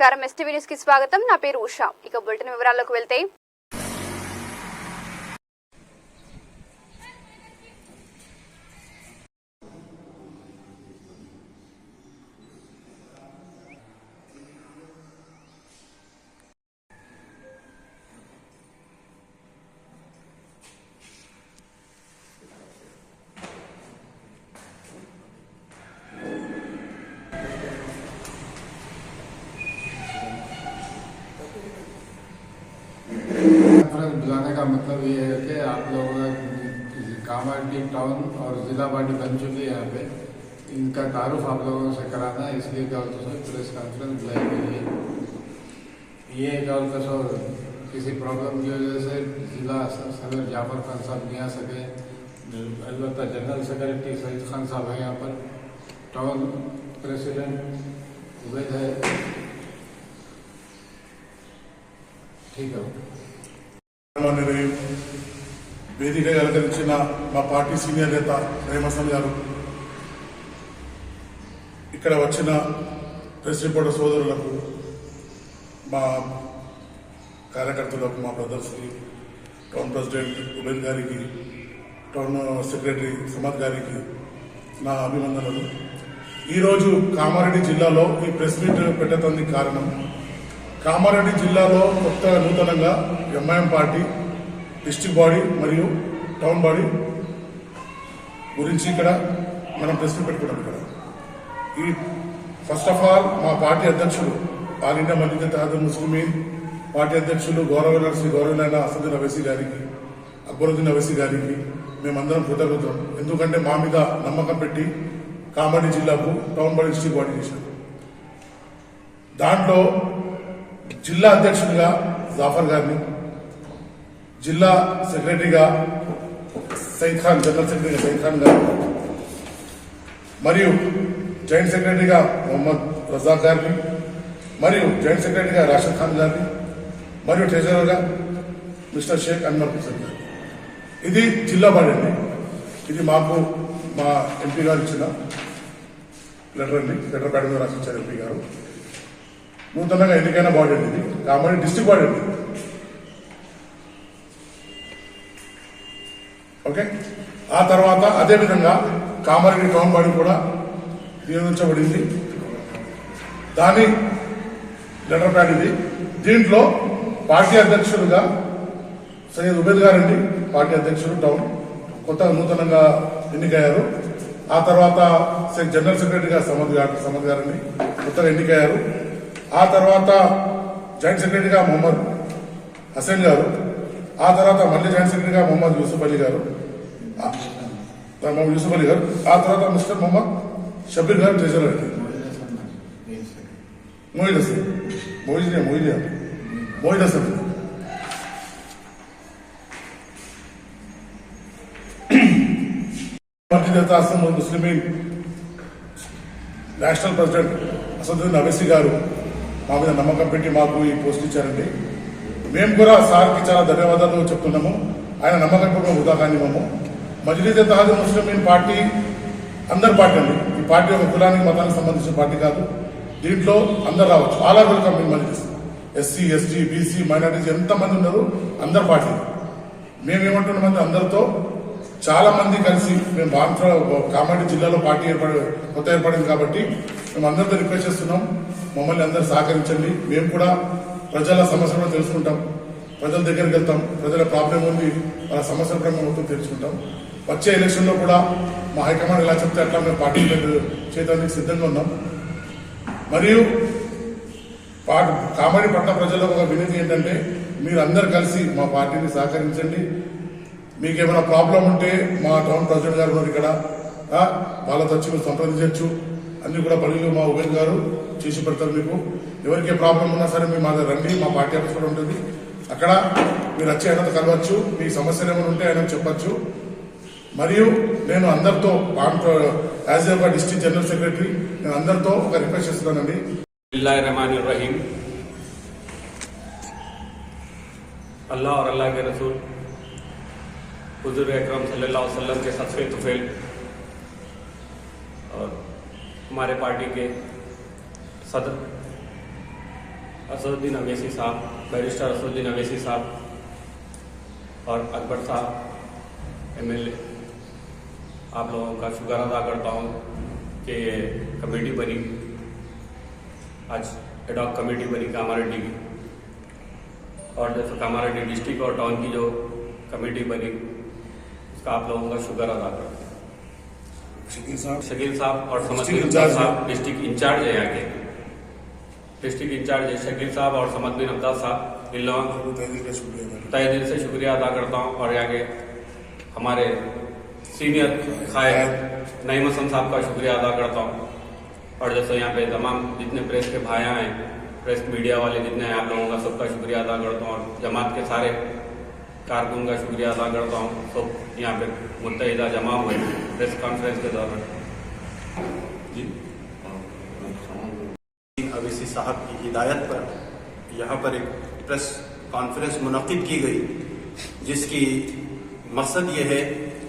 నమస్కారం STV news కి స్వాగతం నా పేరు ఉషా ఇక బులెటిన్ వివరాల్లోకి వెళ్తే مطلب یہ ہے کہ آپ لوگوں نے کی ٹاؤن اور ضلع باڈی بن چکی ہے یہاں پہ ان کا تعارف آپ لوگوں سے کرانا ہے اس لیے کانفرنس بلائی گئی ہے یہ گولت اور کسی پرابلم کی وجہ سے ضلع صدر جعفر خان صاحب نہیں آ سکے البتہ جنرل سیکرٹری سعید خان صاحب ہیں یہاں پر ٹاؤن پریسیڈنٹ عبید ہے ٹھیک ہے వేదిక అలంకరించిన మా పార్టీ సీనియర్ నేత రేమసన్ గారు ఇక్కడ వచ్చిన ప్రెసిడెంట్ సోదరులకు మా కార్యకర్తలకు మా బ్రదర్స్కి టౌన్ ప్రెసిడెంట్ ఉబేన్ గారికి టౌన్ సెక్రటరీ సుమత్ గారికి నా అభినందనలు ఈరోజు కామారెడ్డి జిల్లాలో ఈ ప్రెస్ మీట్ కారణం కామారెడ్డి జిల్లాలో కొత్త నూతనంగా ఎంఐఎం పార్టీ డిస్టిక్ బాడీ మరియు టౌన్ బాడీ గురించి ఇక్కడ మనం ప్రశ్న పెట్టుకున్నాం ఇక్కడ ఈ ఫస్ట్ ఆఫ్ ఆల్ మా పార్టీ అధ్యక్షులు ఆల్ ఇండియా మల్లిక తహద్ ముస్లిమీన్ పార్టీ అధ్యక్షులు గౌరవ శ్రీ నాయన అసదుద్దీన్ అవైసీ గారికి అక్బరుద్దీన్ అవైసీ గారికి మేమందరం కృతజ్ఞతం ఎందుకంటే మా మీద నమ్మకం పెట్టి కామారెడ్డి జిల్లాకు టౌన్ బాడీ డిస్టిక్ బాడీ చేశారు దాంట్లో జిల్లా అధ్యక్షుడిగా జాఫర్ గారిని జిల్లా సెక్రటరీగా సైద్ ఖాన్ జనరల్ సెక్రటరీగా సైద్ ఖాన్ గారు మరియు జాయింట్ సెక్రటరీగా మొహమ్మద్ రజాక్ గారిని మరియు జాయింట్ సెక్రటరీగా రాషద్ ఖాన్ గారిని మరియు ట్రెజరర్గా మిస్టర్ షేక్ అన్వర్ హుసేన్ గారు ఇది జిల్లా పడండి ఇది మాకు మా ఎంపీ గారు ఇచ్చిన లెటర్ అండి లెటర్ పేడ మీద రాసిచ్చారు ఎంపీ గారు నూతనంగా ఎన్నికైన బాడీ ఇది కామారెడ్డి డిస్టిక్ బాడీ ఓకే ఆ తర్వాత అదేవిధంగా కామారెడ్డి టౌన్ బాడీ కూడా నియోజించబడింది దాని లెటర్ ప్యాడ్ ఇది దీంట్లో పార్టీ అధ్యక్షులుగా సయ్యద్ ఉబేద్ గారు అండి పార్టీ అధ్యక్షులు టౌన్ కొత్తగా నూతనంగా ఎన్నికయ్యారు ఆ తర్వాత జనరల్ సెక్రటరీగా సమద్ గారు సమద్ గారండి కొత్తగా ఎన్నికయ్యారు آ تر جائنٹ سٹر محمد ہسن گار آ ترتا ملے جائن سٹر محمد یوسفلی یوسف آپ محمد شبھی گار چیز موہل موہیج ناشن نبیسی گار మా మీద నమ్మకం పెట్టి మాకు ఈ పోస్ట్ ఇచ్చారండి మేము కూడా సార్కి చాలా ధన్యవాదాలు చెప్తున్నాము ఆయన నమ్మకం కూడా ఉదాహరణ కానివ్వము మజిలీదే తహాదు ముస్లిం పార్టీ అందరి పార్టీ అండి ఈ పార్టీ ఒక కులానికి మతానికి సంబంధించిన పార్టీ కాదు దీంట్లో అందరు రావచ్చు all are welcome in Majlis SC ST BC minorities ఎంతమంది ఉన్నారు అందరి పార్టీ మేమేమంటున్నామంటే అందరితో చాలా మంది కలిసి మేము బాన్ఫ్రా కామారెడ్డి జిల్లాలో పార్టీ ఏర్పడి కొత్త ఏర్పడింది కాబట్టి మేము అందరితో రిక్వెస్ట్ చేస్తున్నాం మమ్మల్ని అందరు సహకరించండి మేము కూడా ప్రజల సమస్యలను తెలుసుకుంటాం ప్రజల దగ్గరికి వెళ్తాం ప్రజల ప్రాబ్లం ఉంది వాళ్ళ సమస్యల క్రమం మొత్తం తెలుసుకుంటాం వచ్చే ఎలక్షన్లో కూడా మా హైకమాండ్ ఎలా చెప్తే అట్లా మేము పార్టీ చేయడానికి సిద్ధంగా ఉన్నాం మరియు కామారెడ్డి పట్ల ప్రజలకు ఒక వినతి ఏంటంటే మీరు అందరు కలిసి మా పార్టీని సహకరించండి మీకు ఏమైనా ప్రాబ్లం ఉంటే మా టౌన్ ప్రెసిడెంట్ గారు ఇక్కడ వాళ్ళ తచ్చి మీరు సంప్రదించవచ్చు అన్ని కూడా పనులు మా ఉభయ్ గారు చేసి పెడతారు మీకు ఎవరికే ప్రాబ్లం ఉన్నా సరే మీ మా దగ్గర రండి మా పార్టీ ఆఫీస్ కూడా ఉంటుంది అక్కడ మీరు వచ్చి ఆయనతో కలవచ్చు మీ సమస్యలు ఏమైనా ఉంటే ఆయన చెప్పచ్చు మరియు నేను అందరితో as a district general secretary నేను అందరితో ఒక రిక్వెస్ట్ చేస్తున్నానండి అల్లా అల్లా రసూల్ حضور اکرم صلی اللہ علیہ وسلم کے سفر تفیل اور ہمارے پارٹی کے صدر اسد الدین اویسی صاحب بیرسٹر اسد الدین اویسی صاحب اور اکبر صاحب ایم ایل اے آپ لوگوں کا شکر ادا کرتا ہوں کہ یہ کمیٹی بنی آج ایڈاک کمیٹی بنی کاماریڈی کی اور جیسے کاماریڈی ڈسٹک اور ٹاؤن کی جو کمیٹی بنی کا آپ لوگوں کا شکر ادا کرتے ہیں شکیل صاحب شکیل صاحب اور سمت صاحب ڈسٹرکٹ انچارج ہے یہاں کے ڈسٹرکٹ انچارج شکیل صاحب اور سمت بن عبدال صاحب ان لوگوں تہ دل سے شکریہ ادا کرتا ہوں اور یہاں کے ہمارے سینئر قائد نعیم حسن صاحب کا شکریہ ادا کرتا ہوں اور جیسے یہاں پہ تمام جتنے پریس کے بھائیاں ہیں پریس میڈیا والے جتنے ہیں آپ لوگوں کا سب کا شکریہ ادا کرتا ہوں اور جماعت کے سارے کارکن کا شکریہ ادا کرتا ہوں سب یہاں پہ متحدہ جمع ہوئے پریس کانفرنس کے دوران جی اویسی صاحب کی ہدایت پر یہاں پر ایک پریس کانفرنس منعقد کی گئی جس کی مقصد یہ ہے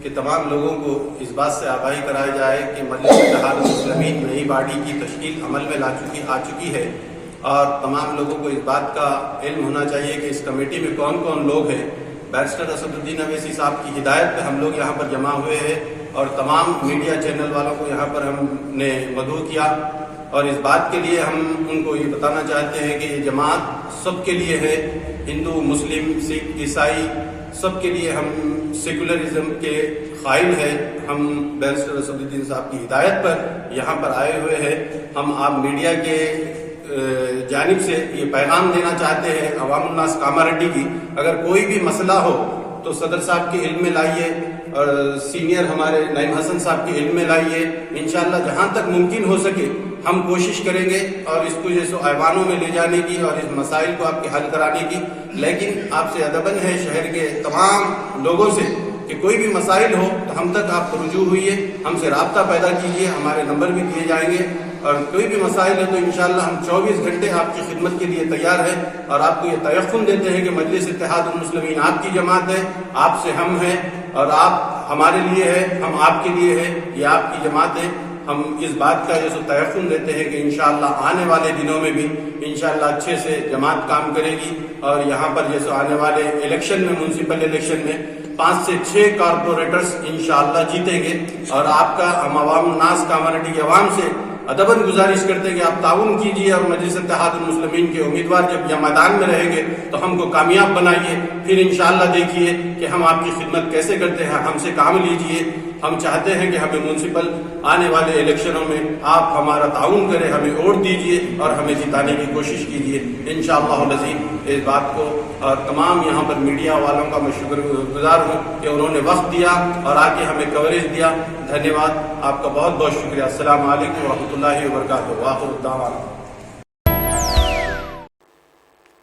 کہ تمام لوگوں کو اس بات سے آگاہی کرایا جائے کہ مجلس اتحاد المسلمین نئی باڈی کی تشکیل عمل میں لا چکی آ چکی ہے اور تمام لوگوں کو اس بات کا علم ہونا چاہیے کہ اس کمیٹی میں کون کون لوگ ہیں بیرسٹر اسد الدین اویسی صاحب کی ہدایت پہ ہم لوگ یہاں پر جمع ہوئے ہیں اور تمام میڈیا چینل والوں کو یہاں پر ہم نے مدعو کیا اور اس بات کے لیے ہم ان کو یہ بتانا چاہتے ہیں کہ یہ جماعت سب کے لیے ہے ہندو مسلم سکھ عیسائی سب کے لیے ہم سیکولرزم کے قائل ہے ہم بیرسٹر اسد الدین صاحب کی ہدایت پر یہاں پر آئے ہوئے ہیں ہم آپ میڈیا کے جانب سے یہ پیغام دینا چاہتے ہیں عوام الناس کاما کی اگر کوئی بھی مسئلہ ہو تو صدر صاحب کے علم میں لائیے اور سینئر ہمارے نعیم حسن صاحب کے علم میں لائیے انشاءاللہ جہاں تک ممکن ہو سکے ہم کوشش کریں گے اور اس کو جیسے ایوانوں میں لے جانے کی اور اس مسائل کو آپ کے حل کرانے کی لیکن آپ سے ادبن ہے شہر کے تمام لوگوں سے کہ کوئی بھی مسائل ہو تو ہم تک آپ رجوع ہوئیے ہم سے رابطہ پیدا کیجیے ہمارے نمبر بھی دیے جائیں گے اور کوئی بھی مسائل ہے تو انشاءاللہ ہم چوبیس گھنٹے آپ کی خدمت کے لیے تیار ہیں اور آپ کو یہ تیفن دیتے ہیں کہ مجلس اتحاد المسلمین آپ کی جماعت ہے آپ سے ہم ہیں اور آپ ہمارے لیے ہے ہم آپ کے لیے ہیں یہ آپ کی جماعت ہے ہم اس بات کا جیسے سو تیفن دیتے ہیں کہ انشاءاللہ آنے والے دنوں میں بھی انشاءاللہ اچھے سے جماعت کام کرے گی اور یہاں پر جیسے آنے والے الیکشن میں میونسپل الیکشن میں پانچ سے چھ کارپوریٹرز انشاءاللہ جیتیں گے اور آپ کا ہم عوام ناس کامانٹی کے عوام سے ادبن گزارش کرتے ہیں کہ آپ تعاون کیجیے اور مجلس اتحاد المسلمین کے امیدوار جب یہ میدان میں رہیں گے تو ہم کو کامیاب بنائیے پھر انشاءاللہ دیکھئے دیکھیے کہ ہم آپ کی خدمت کیسے کرتے ہیں ہم سے کام لیجیے ہم چاہتے ہیں کہ ہمیں میونسپل آنے والے الیکشنوں میں آپ ہمارا تعاون کریں ہمیں ووٹ دیجئے اور ہمیں جتانے کی کوشش کیجئے انشاءاللہ شاء اس بات کو اور تمام یہاں پر میڈیا والوں کا میں شکر گزار ہوں کہ انہوں نے وقت دیا اور آ کے ہمیں کوریج دیا دھنیہ واد آپ کا بہت بہت شکریہ السلام علیکم ورحمۃ اللہ وبرکاتہ واخر الدعوانا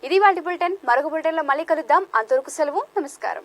ఇది వాళ్ళ బులెటిన్ మరొక బులెటిన్లో మళ్ళీ కలుద్దాం అంతవరకు సెలవు నమస్కారం